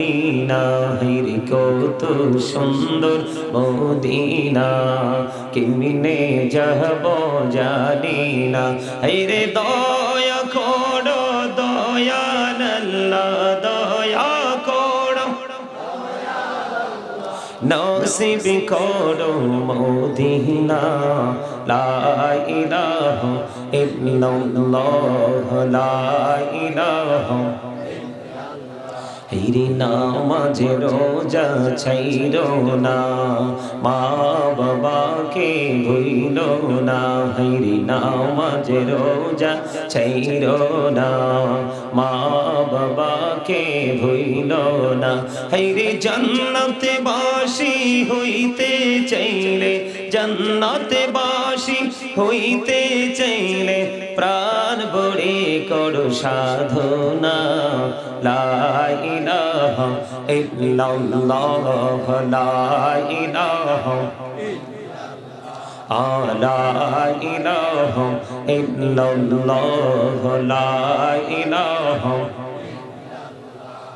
Medina হাইরে কত সুন্দর মদিনা, কেমনে যাব জানি না হাইরে দয়া করো, দয়াল দয়া করো। নসিব করো মদিনা, লা ইলাহা ইল্লাল্লাহ, লা ইলাহা হিরি নামাজে রোজা ছাইর না, মা বাবাকে ভুইল না। হিরি নামাজে রোজা ছাইর না, মা বাবাকে ভুইল না। হিরি জান্নাতে বাসি হইতে চাইলে জান্নাতে বাসি হইতে চাইলে প্রাণ বড়ে করো সাধনা। লা ইলাহা ইল্লাল্লাহ, লা ইলাহা লা ইল্লাল্লাহ, লা ইলাহা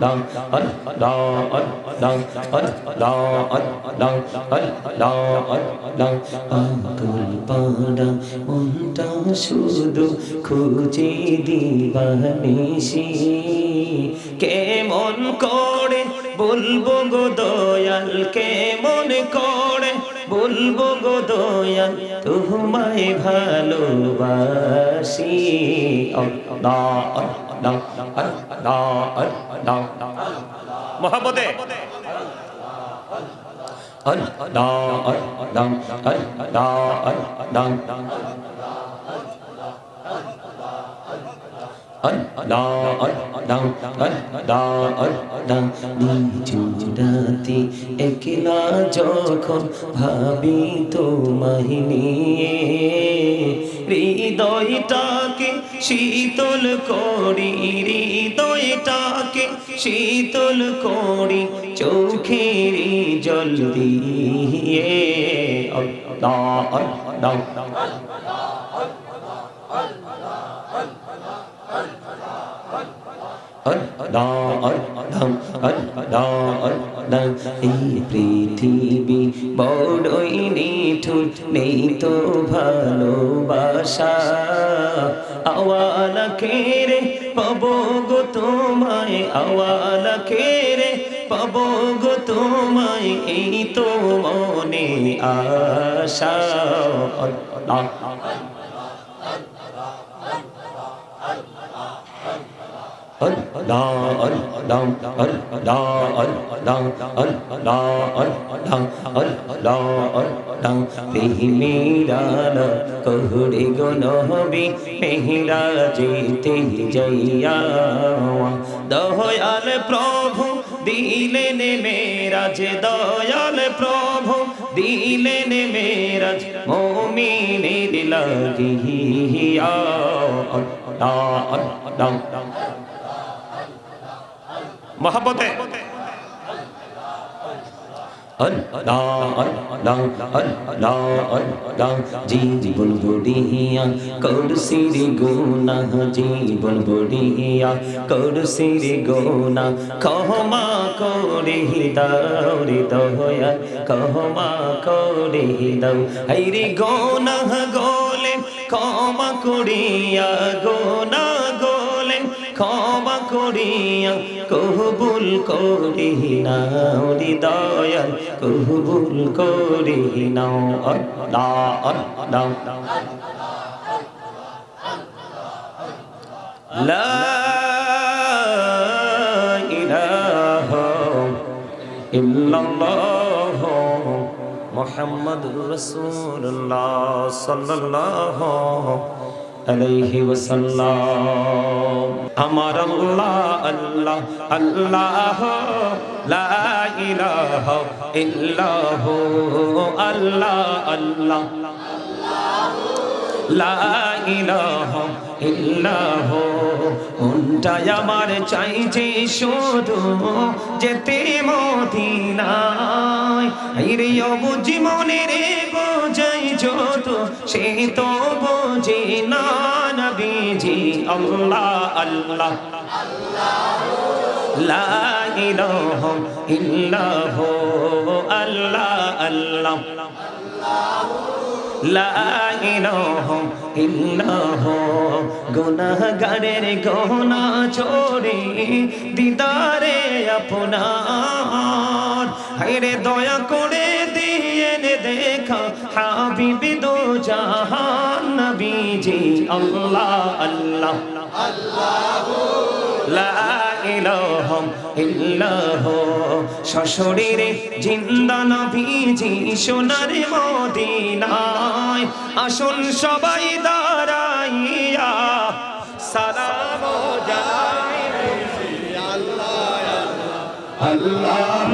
đăng ấn đo ấn đăng ấn đo ấn đăng ấn đo ấn đăng আকল পাড়া মনটা শুধু খুঁজে দিবানিসি কেমন করে বলব গো দয়াল, কেমন করে বলব গো দয়াল, তোমায় ভালোবাসি। অ আল্লাহ আল্লাহ আল্লাহ মহাবতে আল্লাহ আল্লাহ আল্লাহ আল্লাহ রাতে একলা যখন ভাবি তোমায় নিয়ে হৃদয়টাকে শীতল করি হৃদয়টাকে শীতল করি চোখের জল দিয়ে আল্লাহ আল্লাহ এই পৃথিবী বড়ই নিঠুর, নেই তো ভালোবাসা। আওয়ালা কেরে পাবো গো তোমায়? আওয়ালা কেরে পাবো গো তোমায়? এই তো মনে আশা। আল্লাহ কহুড়ি গনবি পেহিরা যেতে যাইয়া দয়াল প্রভু, দিলেন মেরাজ। দয়াল প্রভু, দিলেন মেরাজ। মোমিনের লাগিয়া। মহব্বতে জীবন কহমা করিয়া গোনা ক্ষমা করিয়া কবুল করি নাও হৃদয়াল কবুল করি নাও আল্লাহ আল্লাহ লা ইল্লাল্লাহ আলাইহি ওয়াসাল্লাম। আমার আল্লাহ আল্লাহ আল্লাহ লা ইলাহা ইল্লাহু আল্লাহ আল্লাহ। লা ইলাহা ইল্লাহ। মনটাই আমার চাই যে শুধু যেতে মদিনায়। রে অবুঝি মনে রে বোঝাই যত, সে তো বোঝে না নবীজি আল্লাহ আল্লাহ। লা ইলাহা আল্লাহ আল্লাহ। লা গুনাহগারের গহনা চোরে দিদারে আপনার। হায়রে দয়া করে দিয়ে দেখা হাবিবি দো জাহান নবীজি। আল্লাহ। আল্লাহ লা ইলাহা ইল্লাহ। সশরীরে জিন্দা নবীজি সোনার মদিনায় আসুন সবাই দাঁড়াইয়া। সালাম জানাই। আল্লাহ লা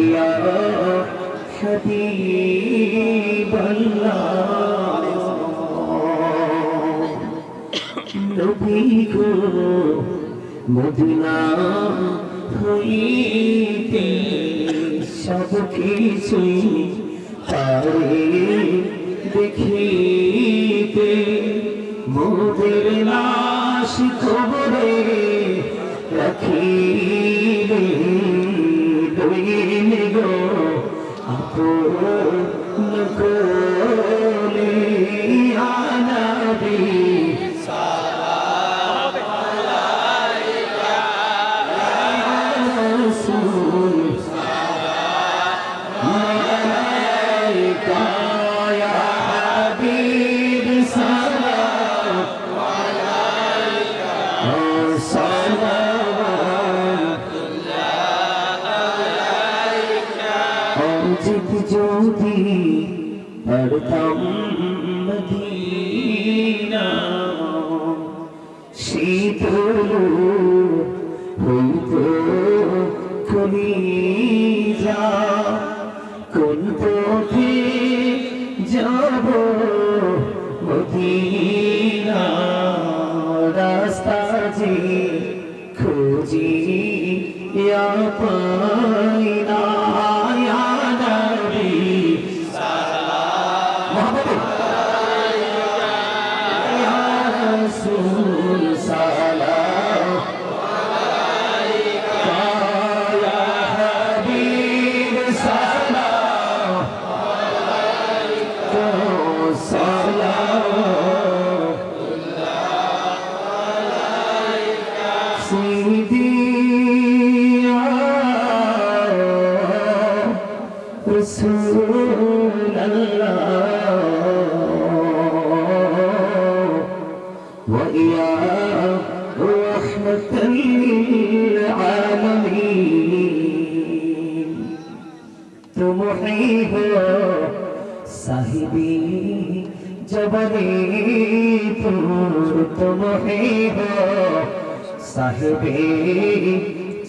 ইয়া হাবিব আল্লাহ নবী গো মদিনা হইতে সব কিছুই তারে দেখিতে মোদের লাশ খবরে রাখি Oh, my God. হইতো কলিজা কোন পথে যাব মদিনা রাস্তা যে খুঁজি ইয়া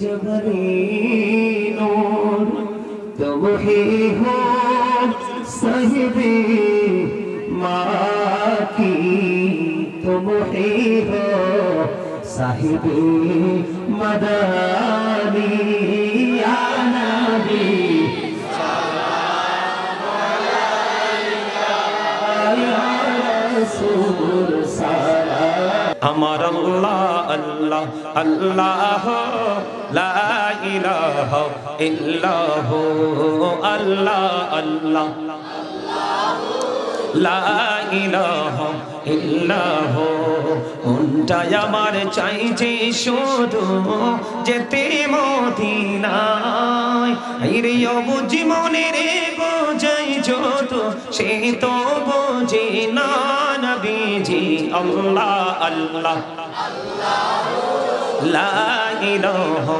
جبری نور تم ہی ہو صاحب ماں کی تم ہی ہو صاحب مدانی আমার আল্লাহ আল্লাহ আল্লাহ, লা ইলাহা ইল্লাহু, আল্লাহ আল্লাহ, লা ইলাহা ইল্লাহ। মনটাই আমার চাই যে শুধু যেতে মদিনায়। রে অবুঝি মনে রে বোঝাই যত, সে তো বোঝে না নবীজি আল্লাহ আল্লাহ। লা ইলাহা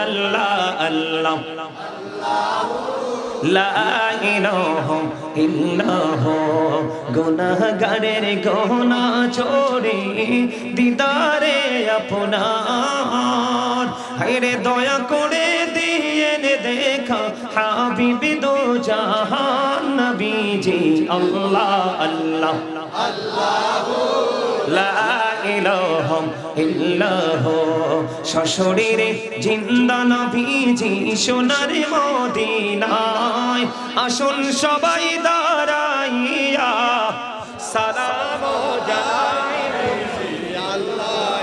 আল্লাহ আল্লাহ। লা গহনা চোরে দিদারে আপনার। দয়া করে হাবিবি দো জাহান নবীজি, আল্লাহ আল্লাহ। লা ইলাহা ইল্লাহ। সশরীরে জিন্দা নবীজি সোনার মদিনায়। আসুন সবাই দাঁড়াইয়া। সালাম জানাই। আল্লাহ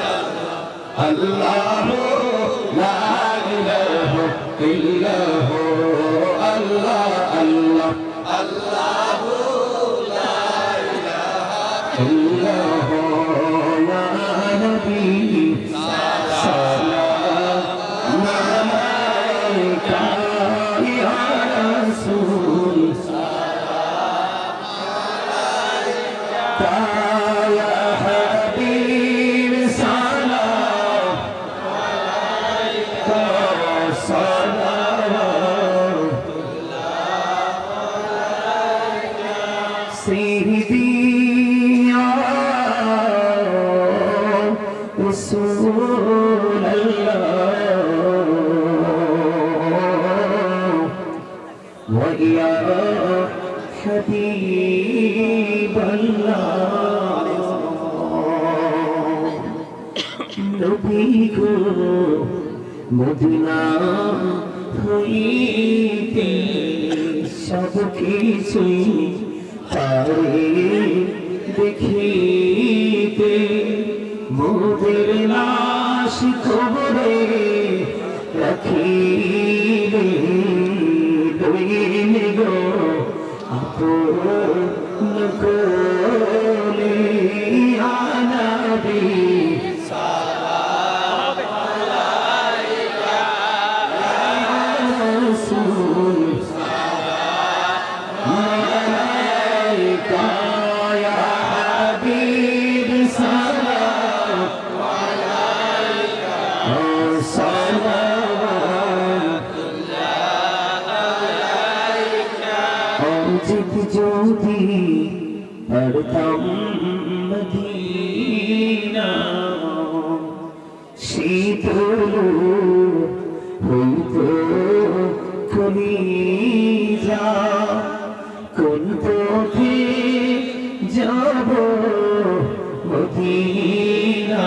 লা ইলাহা ইল্লাহ ويا حبيب الله نبيك মদিনা হইতে সব কিছুই পারে দেখিতে মোদের লাশ খবরে রাখিলে Nabi মদিনা। শীতল হইতো কলিজা কোন পথে যাব মদিনা?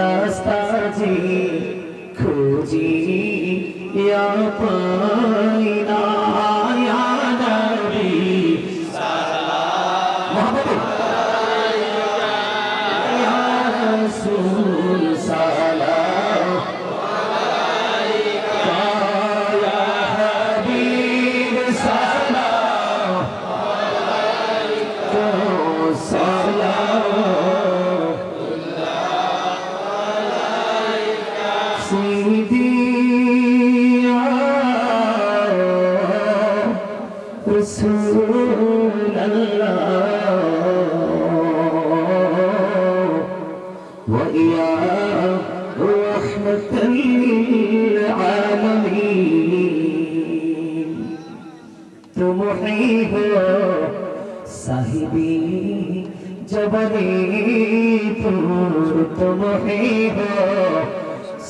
রাস্তা যে খুঁজি ইয়া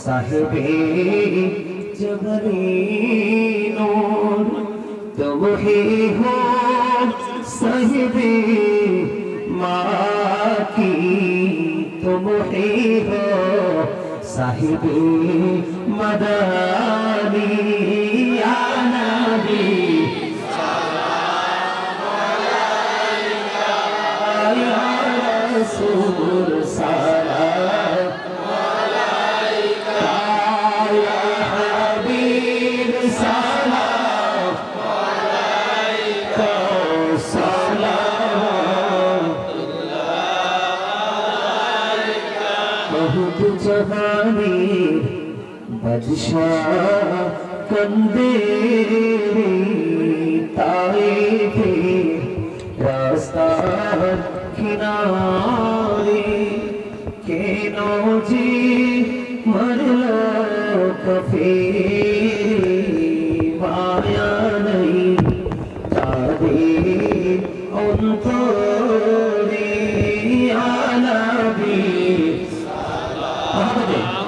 সাহবে জবরে নূর তুম হে হো সাহবে মাকি তুম হে হো সাহবে মদানি আনাবী দু জাহানের বাদশাহ কন্দে রে তাইফে রাস্তার কিনারে কেন যে মরল কফির মায়া নেই তাদের অন্তরে মোহাম্মদে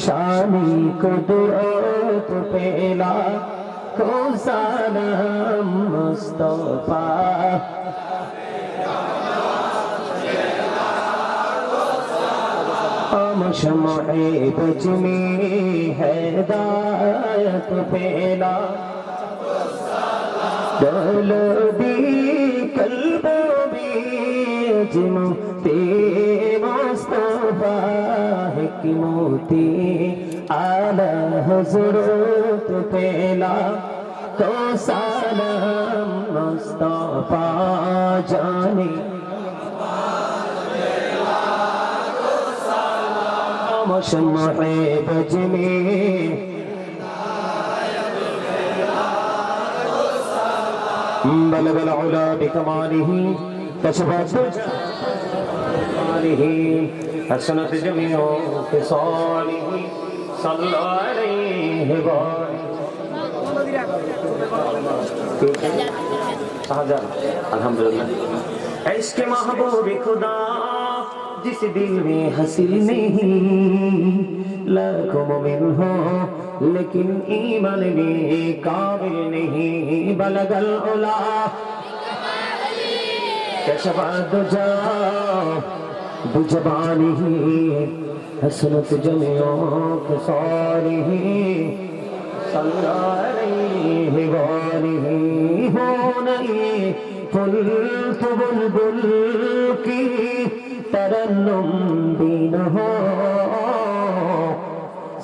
शानी कुदरत पेला को सनम मुस्तफा शमे बजमी है दायत पेला দৌলবি কলববি জিমতে মুস্তফা হিকমতে আলা হযরত পেলা তো সালাম মুস্তফা জানি مش محب جميل بلغ العلا بكماله فسبحت جماله حسنت جميع خصاله صلى عليه الحمدللہ عشق محبوب خدا جس دل میں حسین نہیں لاکھوں مومن ہو लेकिन ईमान में काबिल नहीं, बलगल उला कशफ दुजा दुजबानिhi हसनत जमियों खसारिhi सल्ला अलैहि वालिहि हो नहीं फुल तो बुलबुल की तरन्नुम भी न हो।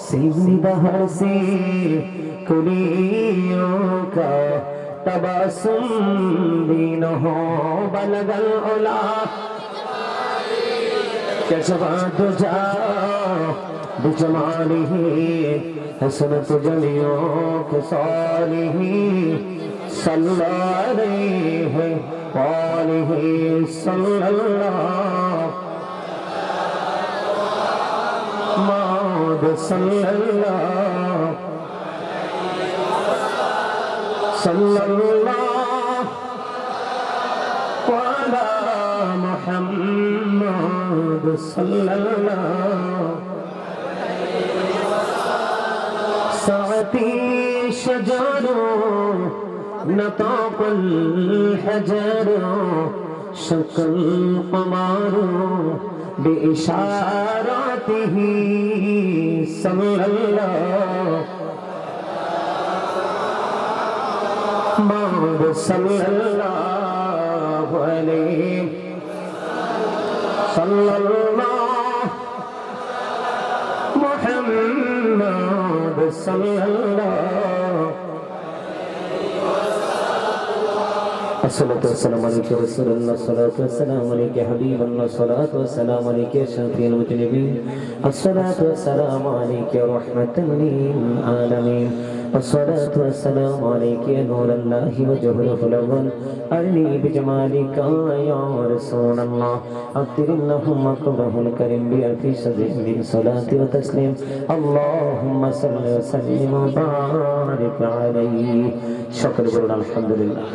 सीधी बहर से कुलियों का तबासुम दीन हो बलगल उला कशबा दुजा बिजमाली हसरत जलियों के साली सल्लल्लाहु अलैहि वसल्लम محمد صلى الله صلى الله وعلى محمد صلى الله سعتي شجر نطاق الحجر شق القمر بإشاراته صلى الله محمد صلى الله عليه صلى الله محمد صلى الله الصلاة والسلام عليك يا رسول الله الصلاة والسلام عليك يا حبيب الله الصلاة والسلام عليك يا شفيع المذنبين الصلاة والسلام عليك يا رحمة للعالمين الصلاة والسلام عليك يا نور الله وجهره الأول أرني بجمالك يا رسول الله أكثر اللهم قبره الكريم بألف سبع من صلاة وتسليم اللهم صل وسلم وبارك عليه شكر الحمد لله